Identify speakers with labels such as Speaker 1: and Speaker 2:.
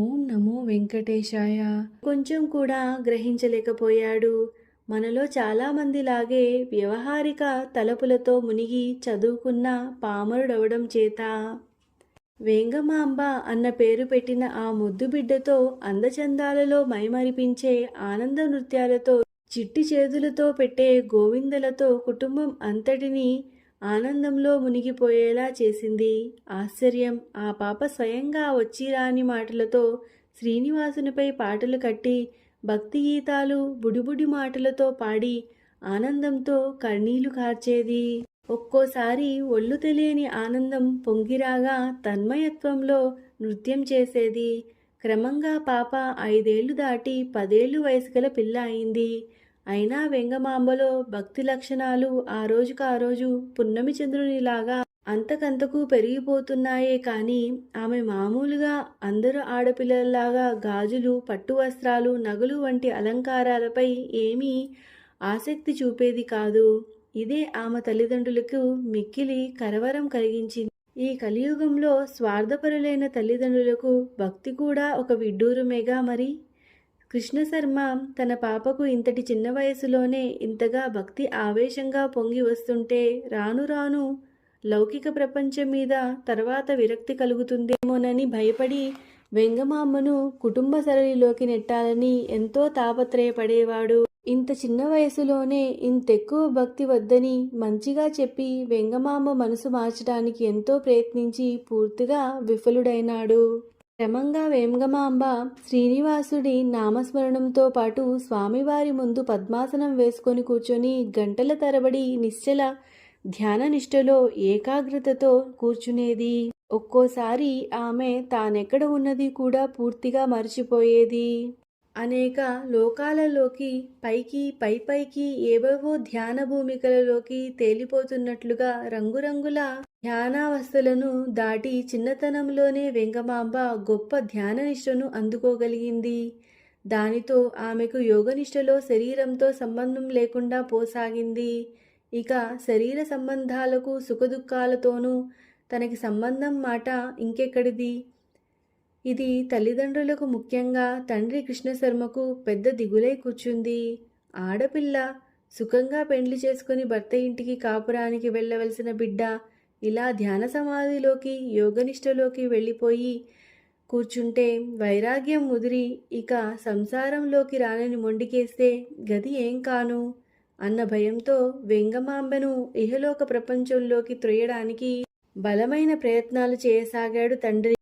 Speaker 1: ఓం నమో వెంకటేశాయ. కొంచెం కూడా గ్రహించలేకపోయాడు. మనలో చాలామందిలాగే వ్యవహారిక తలపులతో మునిగి చదువుకున్న పామరుడవడం చేత. వేంగమాంబ అన్న పేరు పెట్టిన ఆ ముద్దు బిడ్డతో అందచందాలలో మైమరిపించే ఆనంద నృత్యాలతో చిట్టి చేతులతో పెట్టే గోవిందలతో కుటుంబం అంతటిని ఆనందంలో మునిగిపోయేలా చేసింది. ఆశ్చర్యం. ఆ పాప స్వయంగా వచ్చి రాని మాటలతో శ్రీనివాసునిపై పాటలు కట్టి భక్తి గీతాలు బుడిబుడి మాటలతో పాడి ఆనందంతో కన్నీళ్ళు కార్చేది. ఒక్కోసారి ఒళ్ళు తెలియని ఆనందం పొంగిరాగా తన్మయత్వంలో నృత్యం చేసేది. క్రమంగా పాప ఐదేళ్ళు దాటి పదేళ్ళు వయసు గల పిల్ల అయింది. అయినా వెంగమాంబలో భక్తి లక్షణాలు ఆ రోజుకు ఆ రోజు పున్నమి చంద్రునిలాగా అంతకంతకు పెరిగిపోతున్నాయే కానీ ఆమె మామూలుగా అందరు ఆడపిల్లల్లాగా గాజులు పట్టు వస్త్రాలు నగలు వంటి అలంకారాలపై ఏమీ ఆసక్తి చూపేది కాదు. ఇదే ఆమె తల్లిదండ్రులకు మిక్కిలి కరవరం కలిగించింది. ఈ కలియుగంలో స్వార్థపరులైన తల్లిదండ్రులకు భక్తి కూడా ఒక విడ్డూరుమేగా మరి. కృష్ణశర్మ తన పాపకు ఇంతటి చిన్న వయసులోనే ఇంతగా భక్తి ఆవేశంగా పొంగి వస్తుంటే రాను రాను లౌకిక ప్రపంచం మీద తర్వాత విరక్తి కలుగుతుందేమోనని భయపడి వెంగమామ్మను కుటుంబ సరళిలోకి నెట్టాలని ఎంతో తాపత్రయపడేవాడు. ఇంత చిన్న వయసులోనే ఇంతెక్కువ భక్తి వద్దని మంచిగా చెప్పి వెంగమామ మనసు మార్చడానికి ఎంతో ప్రయత్నించి పూర్తిగా విఫలుడైనాడు. క్రమంగా వేంగమాంబ శ్రీనివాసుడి నామస్మరణంతో పాటు స్వామివారి ముందు పద్మాసనం వేసుకొని కూర్చొని గంటల తరబడి నిశ్చల ధ్యాన నిష్టలో ఏకాగ్రతతో కూర్చునేది. ఒక్కోసారి ఆమె తానెక్కడ ఉన్నది కూడా పూర్తిగా మర్చిపోయేది. అనేక లోకాలలోకి పైకి పై పైకి ఏవేవో ధ్యాన భూమికలలోకి తేలిపోతున్నట్లుగా రంగురంగుల ధ్యానావస్థలను దాటి చిన్నతనంలోనే వెంగమాంబ గొప్ప ధ్యాననిష్టను అందుకోగలిగింది. దానితో ఆమెకు యోగనిష్టలో శరీరంతో సంబంధం లేకుండా పోసాగింది. ఇక శరీర సంబంధాలకు సుఖదుఖాలతోనూ తనకి సంబంధం మాట ఇంకెక్కడిది? ఇది తల్లిదండ్రులకు ముఖ్యంగా తండ్రి కృష్ణశర్మకు పెద్ద దిగులై కూర్చుంది. ఆడపిల్ల సుఖంగా పెండ్లి చేసుకుని భర్త ఇంటికి కాపురానికి వెళ్ళవలసిన బిడ్డ ఇలా ధ్యాన సమాధిలోకి యోగనిష్టలోకి వెళ్ళిపోయి కూర్చుంటే వైరాగ్యం ముదిరి ఇక సంసారంలోకి రానని మొండికేస్తే గది ఏం కాను? అన్న భయంతో వెంగమాంబను ఇహలోక ప్రపంచంలోకి త్రొయ్యడానికి బలమైన ప్రయత్నాలు చేయసాగాడు తండ్రి.